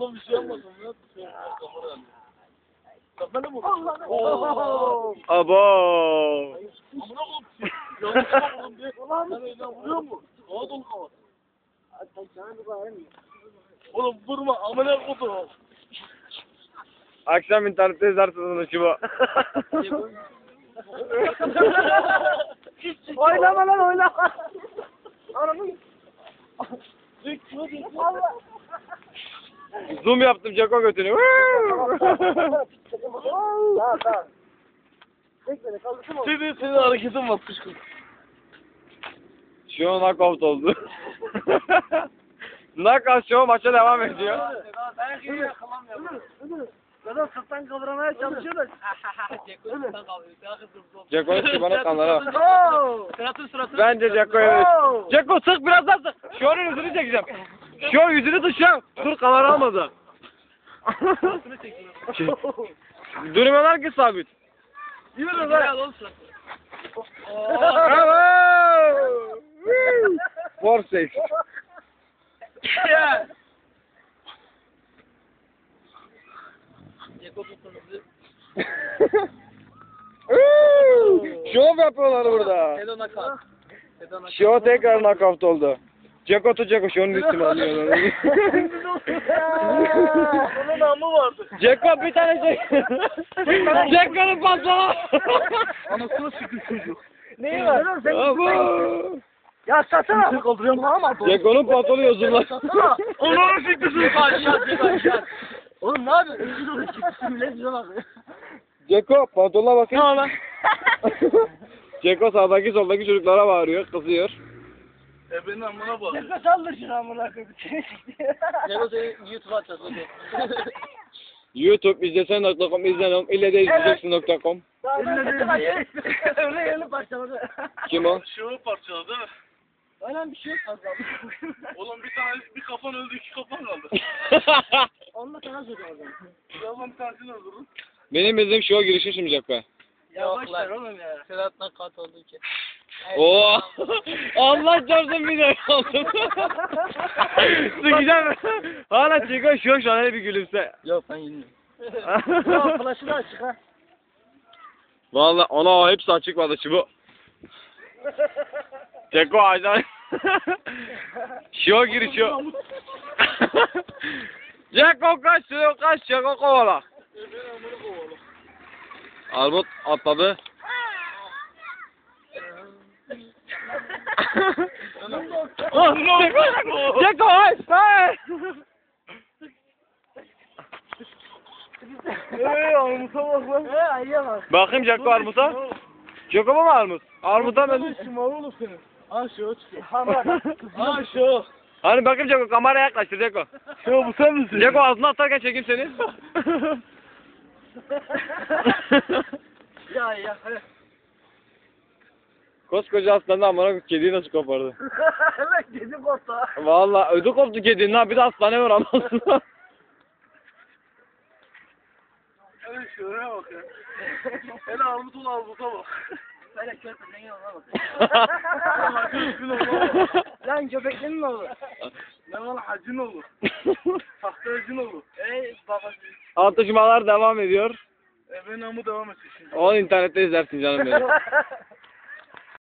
Oğlum bir şey yapmasın ya. Bir şey yanıyor. Kamera mı? Oo. Abo. Amına koyayım. Yanlışlıkla vurdum diye. Öyle vuruyor mu? Hava dolu hava. Oğlum vurma amına koyayım. Akşam internette izlersin onu şu Oynama lan oynama. Ananı. Zoom yaptım Ceko götünü. Senin senin hareketin var kışkın. Şu an knockout oldu. knockout şu maça devam ediyor. Ben kimi yakalamıyorum. Zaten sırttan kavramaya çalışıyor da. Ceko'nun çıbanık kanları var. Oo. Suratın suratın. Bence Ceko'ya Oo. Ceko sık biraz daha sık. Şu an yüzünü çekeceğim. Şu an yüzünü tutacağım. Dur kamera almadı. Durmuyorlar ki sabit. Yürü lan. Bravo! For sex. Şov yapıyorlar burada. Şov tekrar knockout oldu. Ceko Ceko şunun üstüne alıyorlar. Onun namı vardı. Ceko bir tane Ceko. Ceko'nun pantolonu. Anasını sıkı çocuk. Neyi var? Abo. Ya satsana. Seni kaldırıyorum ama. Ceko'nun pantolonu yazıyorlar. Onu çek aşağı. Oğlum ne yapıyorsun? Bize bak. Ceko pantolona bakın. Ne lan? Ceko sağdaki soldaki çocuklara bağırıyor, kızıyor. E benim amına bak. Nefes aldır şunu amına koyayım. Ceko seni YouTube'a atacağız hadi. YouTube izlesen.com izlenom ille de izleyeceksin.com Öyle yerli parçaladı. Kim o? Şunu parçaladı? Öyle bir şey yok fazla. Oğlum bir tane bir kafan öldü iki kafan kaldı. Onu da sana söylüyorum. Birazdan bir tanesini öldürürüm. Benim bildiğim show girişi şimdi Ceko. Ya boş ver oğlum ya. Sedat'la kat oldu ki. Oo. Allah çarpsın bir de. Sıkacağım. Hala Ceko şu şu an hele bir gülümse. Yok ben yeniyim. Ya flaşı da açık ha. Valla ona hepsi açık valla şu bu. Ceko acayip. Show girişi. Ceko kaç, Ceko kaç, Ceko kovala. Albot atladı. Ceko, Ceko, hayır, hayır. Eee armuta bak lan. Eee ayıya bak. Bakayım Ceko armuta. Ceko mu armut? Armuta ben. Şımarı olur senin. Ha şu çıkıyor. Hamar. Ha şu. Hani bakayım Ceko kameraya yaklaştır Ceko. Şu bu sen misin? Ceko ağzına atarken çekeyim seni. Ya ya hadi. Koskoca aslanı amına kediyi nasıl kopardı? Evet dedim orta. Valla ödü koptu kedinin ha bir de hastane var anasını. Hele şuraya bak ya. Hele armut ol armuta bak. Böyle körpe zengin olma bak. Hacın olur. Lan köpeklerin ne olur? Ne var hacın olur. Hasta hacın olur. Ey babası. Atışmalar devam ediyor. E ben namı devam etsin şimdi. Onu internette izlersin canım benim.